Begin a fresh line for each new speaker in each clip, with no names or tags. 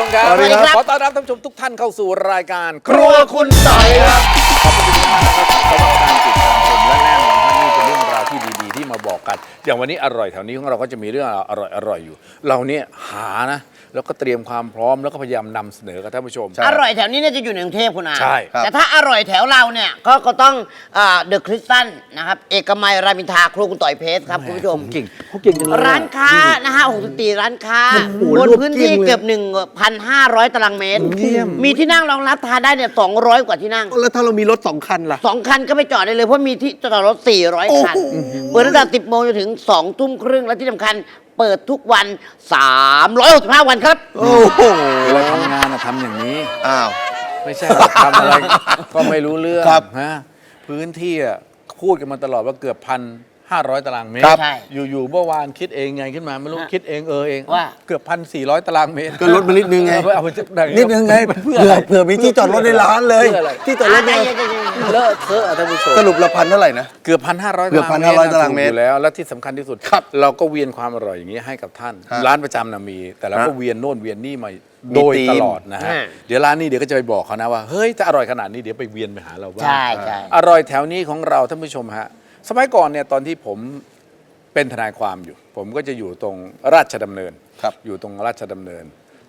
ผู้ชมครับ
สวัสดีครับ
ขอต้อนรับท่านผู้ชมทุกท่านเข้าสู่รายการ
ครัวคุณต่อยครับ
ขอบคุณมากนะครับสำหรับการติดตามชมและ กกัน อย่างวันนี้อร่อยแถวนี้ของเราก็จะมีเรื่องอร่อยอร่อยๆอยู่ เราเนี่ยหานะ แล้วก็เตรียมความพร้อมแล้วก็พยายามนำเสนอกับท่านผู้ชม
อร่อยแถวนี้เนี่ยจะอยู่ในกรุงเทพคุณอา
ใช่
ครับ
แต่ถ้าอร่อยแถวเราเนี่ยก็ก็ต้องเดอะคริสตันนะครับ เอกมัยรามอินทราครัวคุณต่อยเพชรครับคุณผู้ชม
เก่งเขาเก่งจังเลย
ร้านค้านะฮะ64ร้านค้า
โอ้โห
บน
รวบ
พื้นที่
เกลี้ยงเลย
เกือบ 1,500 ตารางเมตร
เยี่ยม
มีที่นั่งรองรับทานได้เนี่ย200 กว่าที่นั่ง
แล้วถ้าเรามีรถสองคันล่ะ
สองคันก็ไปจอดได้เลย เพราะมีที่จอดรถ 400 คันเปิดตั้งแต่ 10 โมงจนถึง2ทุ่มครึ่งและที่สำคัญเปิดทุกวัน 365 วันครับ
โอ้โห
เวลาทำงานนะทำอย่างนี้
อ้าว
ไม่ใช่หรอกทำอะไร ก็ไม่รู้เรื่อง
ครับ
ฮะพื้นที่อะพูดกันมาตลอดว่าเกือบพัน ห้าร้อยตารางเมตร
ครับใช่
อยู่ๆเมื่อวานคิดเองไงขึ้นมาไม่รู้
ฮะ
คิดเองเออเอง
ว่า
เกือบพันสี่ร้อยตารางเมตร
ก็ลดมานิดนึงไง
เอาไปจากไห
นิดนึงไง
เพื่
เผื่
อ
อ
อะไร
เผื่อมีที่จอดรถในร้านเลย
เพื่ออะไร
ที่จอดรถใน
อะ
ร้าน
ใจเย็นๆ
เลอะเทอะอะท่านผู้ชม
สรุปละพันเท่าไหร่นะ
เกือบพันห้าร้อย
เกือบ1,500ตารางเมตร
อยู่แล้ว และที่สำคัญที่สุด
ครับ
เราก็เวียนความอร่อยอย่างนี้ให้กับท่าน
ฮะ
ร้านประจำนะมี แต่เราก็
ฮะ
เวียนโน่นเวียนนี่มา
มี
โดย
ธีม
ตลอดนะฮะ
ฮะ
เดี๋ยวร้านนี้เดี๋ยวก็จะไปบอกเขานะว่า เฮ้ยถ้าอร่อยขนาดนี้เดี๋ยวไปเวียนไปหาเราบ้าง
ใช่ใช่
อร่อยแถวนี้ของเราท่านผู้ชมฮะ สมัยก่อนเนี่ยตอนที่ผมเป็นทนายความอยู่ ผมก็จะอยู่ตรงราชดำเนิน
ครับ
อยู่ตรงราชดำเนิน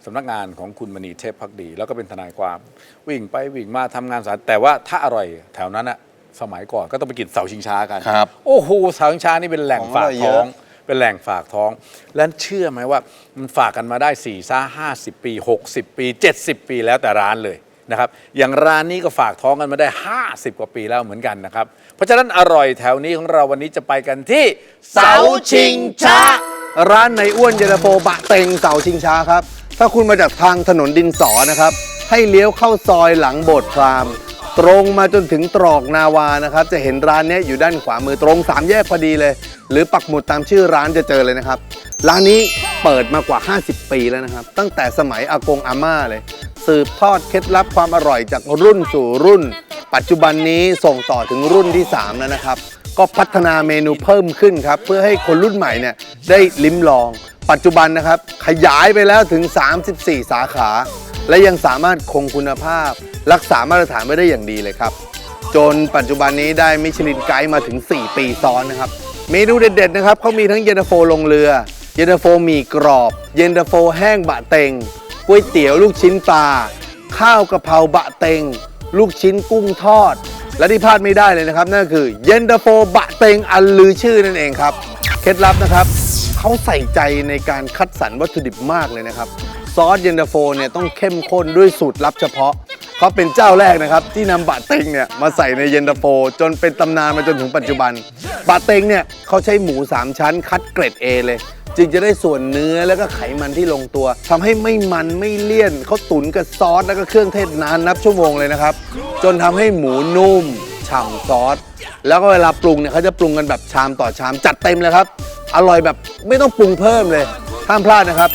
สำนักงานของคุณมณีเทพพักดี แล้วก็เป็นทนายความ วิ่งไปวิ่งมาทำงานศาลแต่ว่าถ้าอร่อยแถวนั้นอะสมัยก่อนก็ต้องไปกินเสาชิงช้ากัน
ครับ
โอ้โหเสาชิงช้านี่เป็นแหล่ง
ของ
ฝาก
อร่อยเย
ท้
อะ
อง เป็นแหล่งฝากท้อง และเชื่อไหมว่ามันฝากกันมาได้4ี่ซ่าห้าสิบปี 60 ปี 70 ปีแล้วแต่ร้านเลยนะครับ อย่างร้านนี้ก็ฝากท้องกันมาได้ 50 กว่าปีแล้วเหมือนกันนะครับเพ ราะฉะนั้นอร่อยแถวนี้ของเราวันนี้จะไปกันที่
เสาชิงช้า
ร้านในอ้วนเยนโฟบะเต็งเสาชิงช้าครับ ถ้าคุณมาจากทางถนนดินสอนะครับ ให้เลี้ยวเข้าซอยหลังโบสถ์พราหมณ์ตรงมาจนถึงตรอกนาวานะครับ จะเห็นร้านนี้อยู่ด้านขวามือตรงสามแยกพอดีเลย หรือปักหมุดตามชื่อร้านจะเจอเลยนะครับ ร้านนี้เปิดมากว่า 50 ปีแล้วนะครับ ตั้งแต่สมัยอากงอาม่าเลย สืบทอดเคล็ดลับความอร่อยจากรุ่นสู่รุ่น ปัจจุบันนี้ส่งต่อถึงรุ่นที่ 3 แล้วนะครับ ก็พัฒนาเมนูเพิ่มขึ้นครับ เพื่อให้คนรุ่นใหม่เนี่ยได้ลิ้มลอง ปัจจุบันนะครับ ขยายไปแล้วถึง 34 สาขา และยังสามารถคงคุณภาพ รักษามาตรฐานไว้ได้อย่างดีเลยครับ จนปัจจุบันนี้ได้มิชลินไกด์มาถึง 4 ปีซ้อนนะครับ เมนูเด็ดๆนะครับเขามีทั้งเย็นตาโฟลงเรือ เย็นตาโฟหมี่กรอบ เย็นตาโฟแห้งบะเต็งก๋วยเตี๋ยวลูกชิ้นปลาข้าวกะเพราบะเต็ง ลูกชิ้นกุ้งทอด และที่พลาดไม่ได้เลยนะครับ นั่นคือเย็นตาโฟบะเต็งอันลือชื่อนั่นเองครับ เคล็ดลับนะครับเขาใส่ใจในการคัดสรรวัตถุดิบมากเลยนะครับ ซอสเย็นตาโฟเนี่ยต้องเข้มข้นด้วยสูตรลับเฉพาะเขาเป็นเจ้าแรกนะครับ ที่นำบะเต็งเนี่ยมาใส่ในเย็นตาโฟ จนเป็นตำนานมาจนถึงปัจจุบันบะเต็งเนี่ยเขาใช้หมู 3 ชั้นคัดเกรด A เลย จึงจะได้ส่วนเนื้อแล้วก็ไขมันที่ลงตัวทำให้ไม่มันไม่เลี่ยนเขาตุ๋นกับซอสแล้วก็เครื่องเทศนานนับชั่วโมงเลยนะครับ จนทำให้หมูนุ่มฉ่ำซอส แล้วก็เวลาปรุงเนี่ยเขาจะปรุงกันแบบชามต่อชามจัดเต็มเลยครับ อร่อยแบบไม่ต้องปรุงเพิ่มเลยห้ามพลาดนะครับ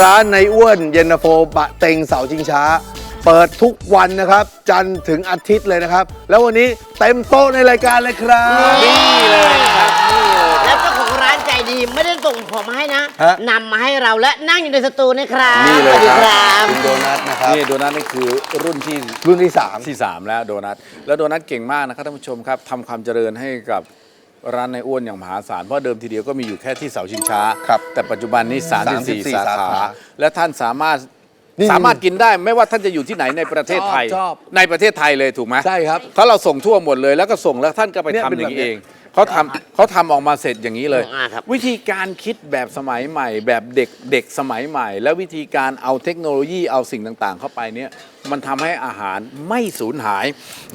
ร้านในอ้วนเย็นตาโฟบะเต็งเสาชิงช้า เปิดทุกวันนะครับ จันทร์ถึงอาทิตย์เลยนะครับ แล้ววันนี้เต็มโต๊ะในรายการเลยครับ
นี่เลยนะครับ
ให้นะ
ฮะ
นำมาให้เราและนั่งอยู่ในสตูนี่ครับ
นี่เลย
สวัสดี
ค
ค
รั
รับ
คุณโดนัทนะครับ
นี่โดนัทนี่คือรุ่นที่
รุ่นที่
ที่3แล้วโดนัทแล้วโดนัทเก่งมากนะครับท่านผู้ชมครับทำความเจริญให้กับร้านในอ้วนอย่างมหาศาลเพราะเดิมทีเดียวก็มีอยู่แค่ที่เสาชิงช้า
ครับ
แต่ปัจจุบันนี้34
34
สา
สา
ขา
ขา
และท่านสามารถ
นี่
สามารถกินได้ ไม่ว่าท่านจะอยู่ที่ไหนในประเทศไทย
ชอบชอบ
ในประเทศไทยเลยถูกไหม
ใช่ครับ
เพราะเราส่งทั่วหมดเลยแล้วก็ส่งแล้วท่านก็ไป
เนี่ย
ทำ
เป็น
อย่างนี้
แบบ
เอ
เนี้
ง
ย
เขาทำเขาทำออกมาเสร็จอย่างนี้เลย
อ่าครับ
วิธีการคิดแบบสมัยใหม่ แบบเด็กเด็กสมัยใหม่ แล้ววิธีการเอาเทคโนโลยีเอาสิ่งต่างๆ เข้าไปเนี่ยมันทำให้อาหารไม่สูญหาย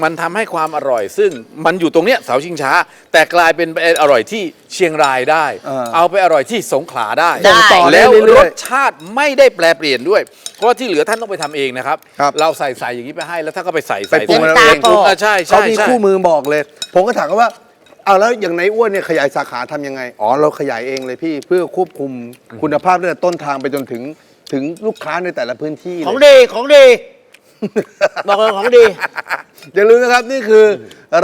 มันทำให้ความอร่อย ซึ่งมันอยู่ตรงเนี้ยเสาชิงช้า แต่กลายเป็นไปอร่อยที่เชียงรายได้
เออ
เอาไปอร่อยที่สงขลาได้
ได้
ต่อได้
แล้ว
เรื่
ร
อย
สชาติไม่ได้แปลเปลี่ยนด้วย เพราะว่าที่เหลือท่านต้องไปทำเองนะครับ
ครับ
เราใส่ใส่อย่างนี้ไปให้แล้วท่านก็ไปใส่
ไป
ใส่
ปรุง
ใส่
เอาเอง
ปรุงอะใช่
ๆเขา
ใช่
มี
ใช่
คู่มือบอกเลย ผมก็ถามเขาว่า เอาแล้วอย่างในอ้วนเนี่ยขยายสาขาทำยังไง อ๋อเราขยายเองเลยพี่เพื่อควบคุมคุณภาพตั้งแต่ต้นทางไปจนถึงถึงลูกค้าในแต่ละพื้นที่
ของ
เลย
ดีของดี บอกเลยของดี
อย่าลืมนะครับนี่คือ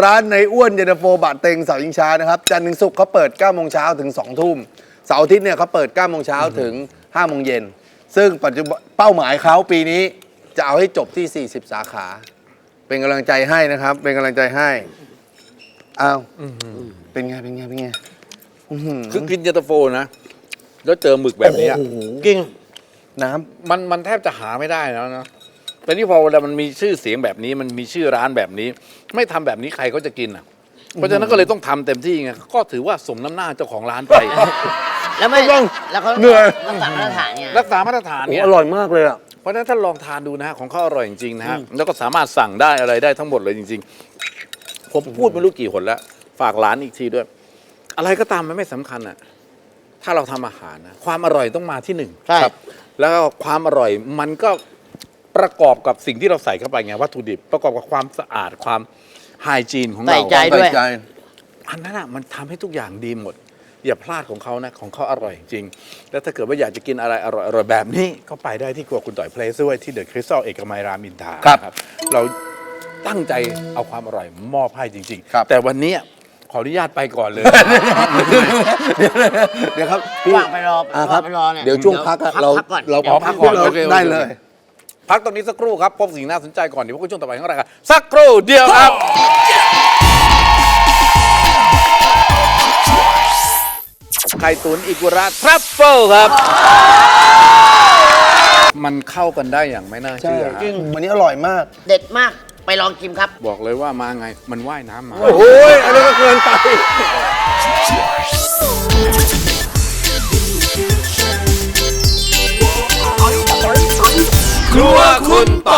ร้านในอ้วนเย็นตาโฟบะเต็งเสายิงช้านะครับจันทร์ถึงศุกร์เขาเปิด9โมงเช้าถึง2ทุ่มเสาร์อาทิตย์เนี่ยเขาเปิด9โมงเช้าถึง5โมงเย็นซึ่งปัจจุบันเป้าหมายเขาปีนี้จะเอาให้จบที่ 40 สาขา เป็นกำลังใจให้นะครับ เป็นกำลังใจให้ อ้าวเป็นไงเป็นไงเป็นไงอื้อหือ
คือกินเย็นตาโฟนะ แล้วเจอหมึกแบบเนี้ย
โอ้โห
จริง
น้
มันมันแทบจะหาไม่ได้แล้วนะแต่นี่พอเวลามันมีชื่อเสียงแบบนี้ มันมีชื่อร้านแบบนี้ ไม่ทำแบบนี้ใครก็จะกินอะ เพราะฉะนั้นก็เลยต้องทำเต็มที่ไง ก็ถือว่าสมน้ำหน้าเจ้าของร้านไป
แล้วไม่
ต้อง
แล้วเขา
เหนื่อย
รักษามาตรฐานเนี่ย
รักษามาตรฐานำ
โอ้
เนี่ย
อร่อยมากเลยอะ
เพราะฉะนั้นท่านลองทานดูนะฮะของเขาอร่อยจริงๆนะฮะ แล้วก็สามารถสั่งได้อะไรได้ทั้งหมดเลยจริงๆ ผมพูดไม่รู้กี่หนแล้ว ฝากร้านอีกทีด้วย อะไรก็ตามมันไม่สำคัญอะ ถ้าเราทำอาหารนะความอร่อยต้องมาที่หนึ่ง
ใช่
ครับ แล้วก็ความอร่อยมันก็ประกอบกับสิ่งที่เราใส่เข้าไปไงวัตถุดิบประกอบกับความสะอาดความไฮจีนของ
ใส่
เรา
ใจ ด้วย
ใส่
อันนั้นอะมันทำให้ทุกอย่างดีหมด อย่าพลาดของเขานะ ของเขาอร่อยจริง แล้วถ้าเกิดว่าอยากจะกินอะไรอร่อยอร่อยแบบนี้ ก็ไปได้ที่ครัวคุณต่อยเพลสด้วยที่เดอะคริสตัลเอกมัยรามอินทรา
ครับ
นะเรา ตั้งใจเอาความอร่อยมอบให้จริง
ครับ
ๆ แต่วันนี้ขออนุญาตไปก่อนเลย
เดี๋ยวครับพี่
ว่างไปรอ
อ่าครับ
ว่างไปรอเนี่ย
เดี๋ยวช่วงพักอะ
พัก
เรา
พักก่อน
เรา
เดี๋ยว
พักก่อน
เรา
โอเคโอเค
ได้เลย
พักตรงนี้สักครู่ครับ พบสิ่งน่าสนใจก่อนเดี๋ยวพบกันช่วงต่อไปของรายการสักครู่เดียวครับ ไข่ตุ๋นอิกุระทรัฟเฟิลครับ มันเข้ากันได้อย่างไม่น่า
ใช่
เชื่อฮะ
จริงวันนี้อร่อยมาก
เด็ดมาก ไปลองกิมครับ
บอกเลยว่ามาไงมันว่ายน้ำมา
โอ้ยอันนี้ก็เกินไป ครัวคุณไป